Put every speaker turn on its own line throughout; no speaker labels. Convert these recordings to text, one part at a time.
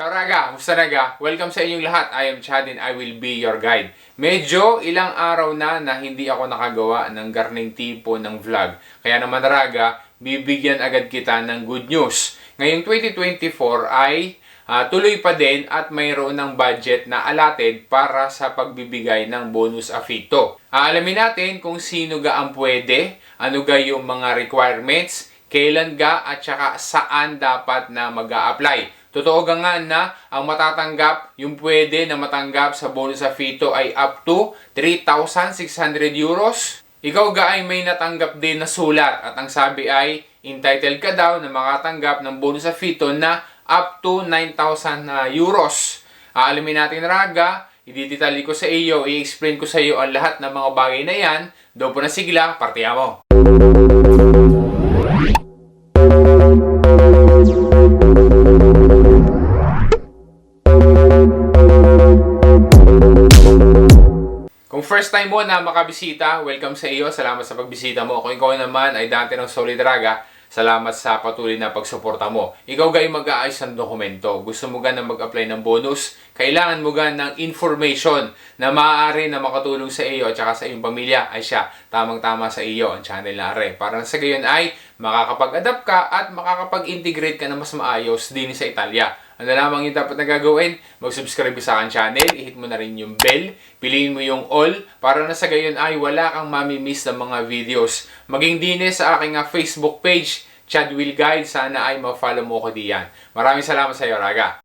Ciao Raga! Musta Raga? Welcome sa inyong lahat. I am Chad and I will be your guide. Medyo ilang araw na na hindi ako nakagawa ng garning tipo ng vlog. Kaya naman Raga, bibigyan agad kita ng good news. Ngayong 2024 ay ah, tuloy pa din at mayroon ng budget na allotted para sa pagbibigay ng bonus afito. Aalamin natin kung sino ga ang pwede, ano ga yung mga requirements, kailan ga at saka saan dapat na mag apply Totoo ga nga na ang matatanggap, yung pwede na matanggap sa bonus afito ay up to 3,600 euros. Ikaw ga ay may natanggap din na sulat at ang sabi ay entitled ka daw na makatanggap ng bonus afito na up to 9,000 na euros. Aalamin natin raga, ididetali ko sa iyo, i-explain ko sa iyo ang lahat ng mga bagay na yan. Doon po na sigla, partiya mo. First time mo na makabisita, welcome sa iyo. Salamat sa pagbisita mo. Kung ikaw naman ay dati ng Solid Raga, salamat sa patuloy na pagsuporta mo. Ikaw gay mag-aayos ng dokumento. Gusto mo ga na mag-apply ng bonus? Kailangan mo ga ng information na maaari na makatulong sa iyo at saka sa iyong pamilya ay siya tamang-tama sa iyo ang channel na are. Para sa gayon ay makakapag-adapt ka at makakapag-integrate ka na mas maayos din sa Italia. Ano lamang yung dapat na gagawin? Mag-subscribe sa akin channel, i-hit mo na rin yung bell, piliin mo yung all, para na sa gayon ay wala kang mamimiss ng mga videos. Maging dine sa aking ah, Facebook page, Chad Will Guide, sana ay ma-follow mo ko diyan. Maraming salamat sa iyo, Raga.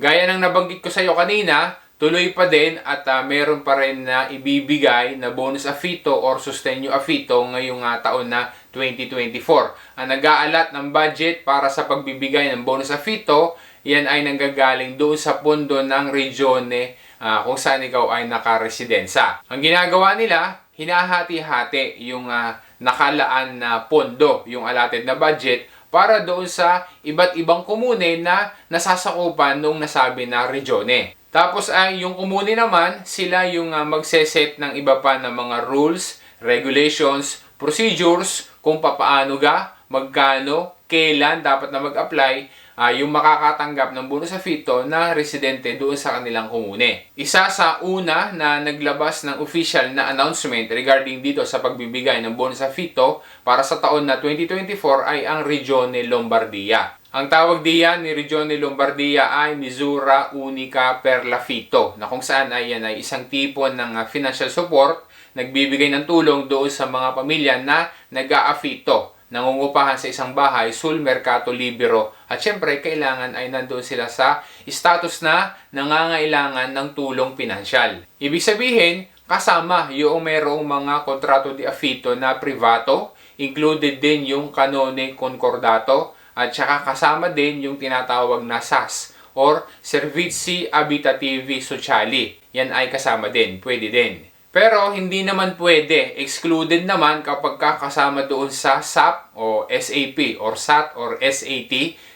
Gaya ng nabanggit ko sa iyo kanina, tuloy pa din at ah, meron pa rin na ibibigay na bonus afito or sustenyo afito ngayong ah, taon na 2024. Ang nag-aalat ng budget para sa pagbibigay ng bonus afito, yan ay nanggagaling doon sa pondo ng regione ah, kung saan ikaw ay nakaresidensa. Ang ginagawa nila, hinahati-hati yung ah, nakalaan na pondo, yung allotted na budget para doon sa iba't ibang komune na nasasakupan nung nasabi na regione. Tapos ay yung komune naman, sila yung uh, magseset ng iba pa ng mga rules, regulations, procedures kung papaano ga, magkano, kailan dapat na mag-apply ah, yung makakatanggap ng bonus sa fito na residente doon sa kanilang komune. Isa sa una na naglabas ng official na announcement regarding dito sa pagbibigay ng bonus sa fito para sa taon na 2024 ay ang Regione Lombardia. Ang tawag diyan ni Regione Lombardia ay Misura Unica per la Fito na kung saan ay yan ay isang tipo ng ah, financial support nagbibigay ng tulong doon sa mga pamilya na nag-aafito nangungupahan sa isang bahay, sul, merkato, libero, at syempre, kailangan ay nandoon sila sa status na nangangailangan ng tulong pinansyal. Ibig sabihin, kasama yung merong mga kontrato di affitto na privato, included din yung kanone concordato, at saka kasama din yung tinatawag na SAS or Servizi Abitativi Sociali. Yan ay kasama din, pwede din. Pero hindi naman pwede, excluded naman kapag kakasama doon sa SAP o SAP or SAT or SAT,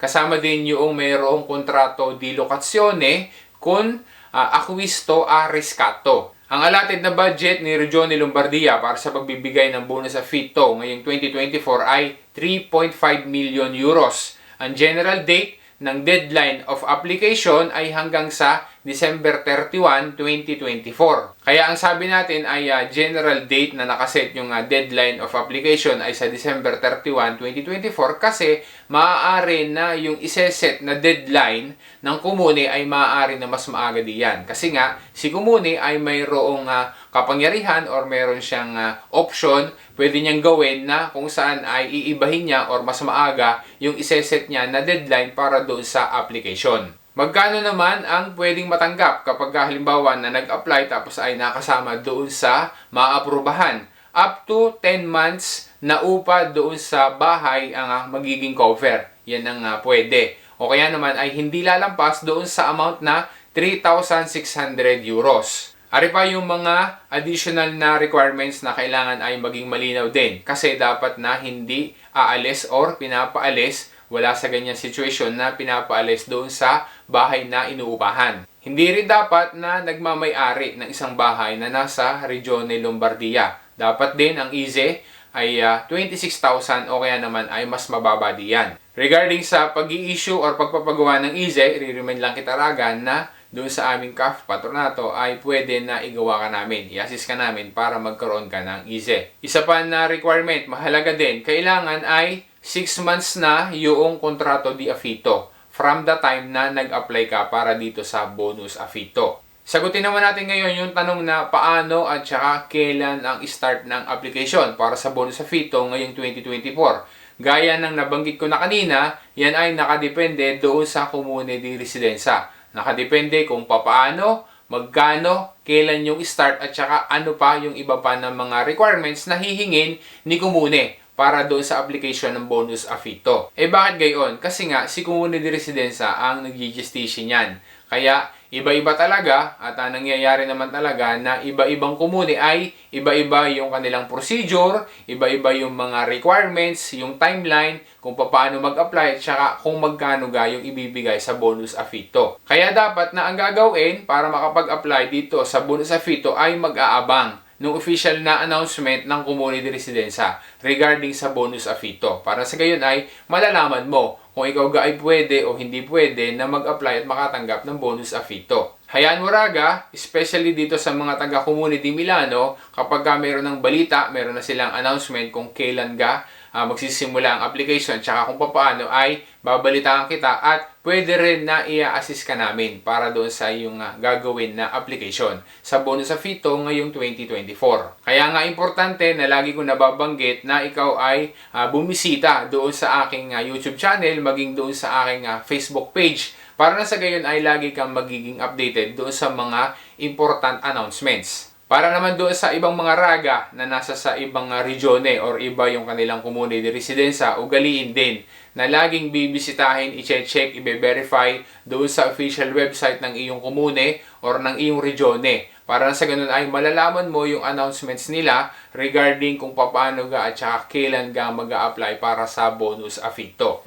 kasama din yung mayroong kontrato di locazione con uh, acquisto a riscatto. Ang allotted na budget ni Regione Lombardia para sa pagbibigay ng bonus sa FITO ngayong 2024 ay 3.5 million euros. Ang general date ng deadline of application ay hanggang sa December 31, 2024. Kaya ang sabi natin ay uh, general date na nakaset yung uh, deadline of application ay sa December 31, 2024 kasi maaari na yung iseset na deadline ng kumune ay maaari na mas maaga diyan. Kasi nga, si kumune ay mayroong uh, kapangyarihan or mayroon siyang uh, option, pwede niyang gawin na kung saan ay iibahin niya or mas maaga yung iseset niya na deadline para doon sa application. Magkano naman ang pwedeng matanggap kapag halimbawa na nag-apply tapos ay nakasama doon sa maaprubahan? Up to 10 months na upa doon sa bahay ang uh, magiging cover. Yan ang uh, pwede. O kaya naman ay hindi lalampas doon sa amount na 3,600 euros. Ari pa yung mga additional na requirements na kailangan ay maging malinaw din kasi dapat na hindi aalis or pinapaalis wala sa ganyang situation na pinapaalis doon sa bahay na inuupahan. Hindi rin dapat na nagmamay-ari ng isang bahay na nasa Regione Lombardia. Dapat din ang easy ay uh, ah, 26,000 o kaya naman ay mas mababa diyan. Regarding sa pag issue or pagpapagawa ng IZE, i-remind lang kita raga na doon sa aming CAF patronato ay pwede na igawa ka namin, i-assist ka namin para magkaroon ka ng IZE. Isa pa na requirement, mahalaga din, kailangan ay 6 months na yung kontrato di afito from the time na nag-apply ka para dito sa bonus afito. Sagutin naman natin ngayon yung tanong na paano at saka kailan ang start ng application para sa bonus afito ngayong 2024. Gaya ng nabanggit ko na kanina, yan ay nakadepende doon sa di residensa. Nakadepende kung papaano, magkano, kailan yung start at saka ano pa yung iba pa ng mga requirements na hihingin ni komune para doon sa application ng bonus afito. Eh bakit gayon? Kasi nga si komune di residensa ang nag-gestation yan. Kaya iba-iba talaga at uh, nangyayari naman talaga na iba-ibang komune ay iba-iba yung kanilang procedure, iba-iba yung mga requirements, yung timeline, kung paano mag-apply at saka kung magkano ga yung ibibigay sa bonus afito. Kaya dapat na ang gagawin para makapag-apply dito sa bonus afito ay mag-aabang ng official na announcement ng community residensa regarding sa bonus afito. Para sa gayon ay malalaman mo kung ikaw ga ay pwede o hindi pwede na mag-apply at makatanggap ng bonus afito. Hayaan mo raga, especially dito sa mga taga community Milano, kapag ka mayroon ng balita, mayroon na silang announcement kung kailan ga uh, magsisimula ang application tsaka kung paano ay babalitaan kita at pwede rin na i-assist ka namin para doon sa iyong uh, gagawin na application sa bonus sa FITO ngayong 2024. Kaya nga importante na lagi ko nababanggit na ikaw ay uh, bumisita doon sa aking uh, YouTube channel maging doon sa aking uh, Facebook page para na sa gayon ay lagi kang magiging updated doon sa mga important announcements. Para naman doon sa ibang mga raga na nasa sa ibang uh, regione or iba yung kanilang community residensa, ugaliin din na laging bibisitahin, i-check, i-verify doon sa official website ng iyong komune or ng iyong regione. Para sa ganun ay malalaman mo yung announcements nila regarding kung paano ga at saka kailan ga mag apply para sa bonus afito.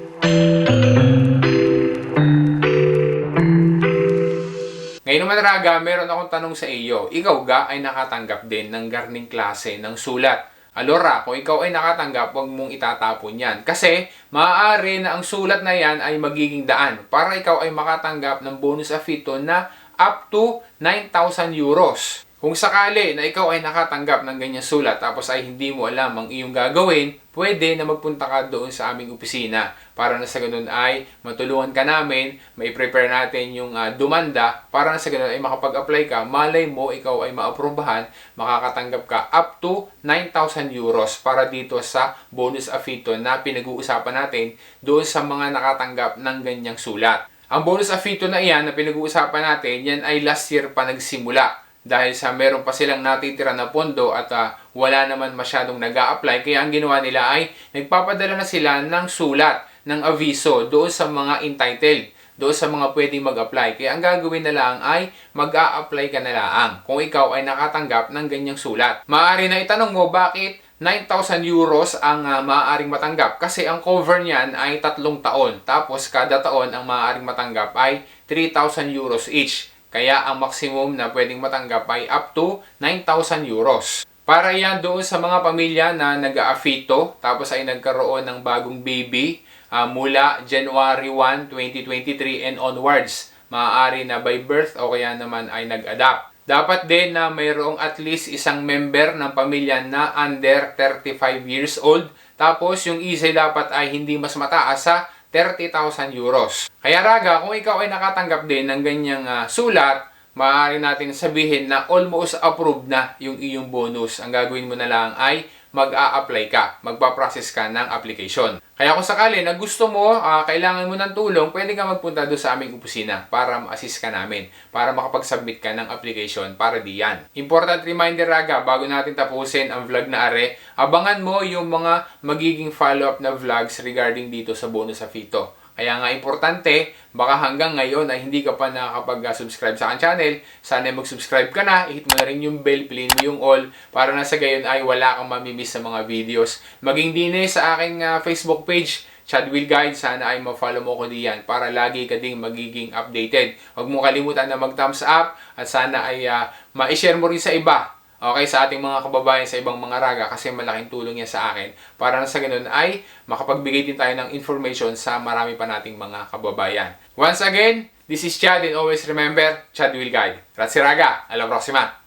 Ngayon naman Raga, meron akong tanong sa iyo. Ikaw ga ay nakatanggap din ng garning klase ng sulat. Alora, kung ikaw ay nakatanggap, huwag mong itatapon yan. Kasi, maaari na ang sulat na yan ay magiging daan para ikaw ay makatanggap ng bonus afito na up to 9,000 euros. Kung sakali na ikaw ay nakatanggap ng ganyan sulat tapos ay hindi mo alam ang iyong gagawin, pwede na magpunta ka doon sa aming opisina. Para na sa ganun ay matulungan ka namin, may prepare natin yung uh, dumanda. Para na sa ganun ay makapag-apply ka, malay mo ikaw ay maaprubahan, makakatanggap ka up to 9,000 euros para dito sa bonus afito na pinag-uusapan natin doon sa mga nakatanggap ng ganyang sulat. Ang bonus afito na iyan na pinag-uusapan natin, yan ay last year pa nagsimula dahil sa meron pa silang natitira na pondo at uh, wala naman masyadong nag apply kaya ang ginawa nila ay nagpapadala na sila ng sulat, ng aviso doon sa mga entitled, doon sa mga pwedeng mag-apply. Kaya ang gagawin na lang ay mag-a-apply ka na lang kung ikaw ay nakatanggap ng ganyang sulat. Maaari na itanong mo bakit 9,000 euros ang uh, maaaring matanggap kasi ang cover niyan ay tatlong taon. Tapos kada taon ang maaaring matanggap ay 3,000 euros each. Kaya ang maximum na pwedeng matanggap ay up to 9,000 euros. Para yan doon sa mga pamilya na nag-aafito tapos ay nagkaroon ng bagong baby uh, mula January 1, 2023 and onwards. Maaari na by birth o kaya naman ay nag-adapt. Dapat din na mayroong at least isang member ng pamilya na under 35 years old. Tapos yung isay dapat ay hindi mas mataas sa 30,000 euros. Kaya Raga, kung ikaw ay nakatanggap din ng ganyang uh, sulat, maaari natin sabihin na almost approved na yung iyong bonus. Ang gagawin mo na lang ay mag-a-apply ka, magpa-process ka ng application. Kaya kung sakali na gusto mo, uh, kailangan mo ng tulong, pwede ka magpunta doon sa aming opisina para ma-assist ka namin, para makapag-submit ka ng application para diyan. Important reminder raga, bago natin tapusin ang vlog na are, abangan mo yung mga magiging follow-up na vlogs regarding dito sa bonus sa Fito. Kaya nga importante, baka hanggang ngayon ay hindi ka pa nakakapag-subscribe sa akin channel. Sana mag-subscribe ka na, i-hit mo na rin yung bell, piliin mo yung all, para na sa gayon ay wala kang mamimiss sa mga videos. Maging din sa aking uh, Facebook page, Chad Will Guide, sana ay ma-follow mo ko diyan para lagi ka ding magiging updated. Huwag mo kalimutan na mag-thumbs up at sana ay uh, ma-share mo rin sa iba Okay, sa ating mga kababayan sa ibang mga raga kasi malaking tulong yan sa akin. Para sa ganun ay makapagbigay din tayo ng information sa marami pa nating mga kababayan. Once again, this is Chad and always remember, Chad will guide. Grazie raga, alla prossima!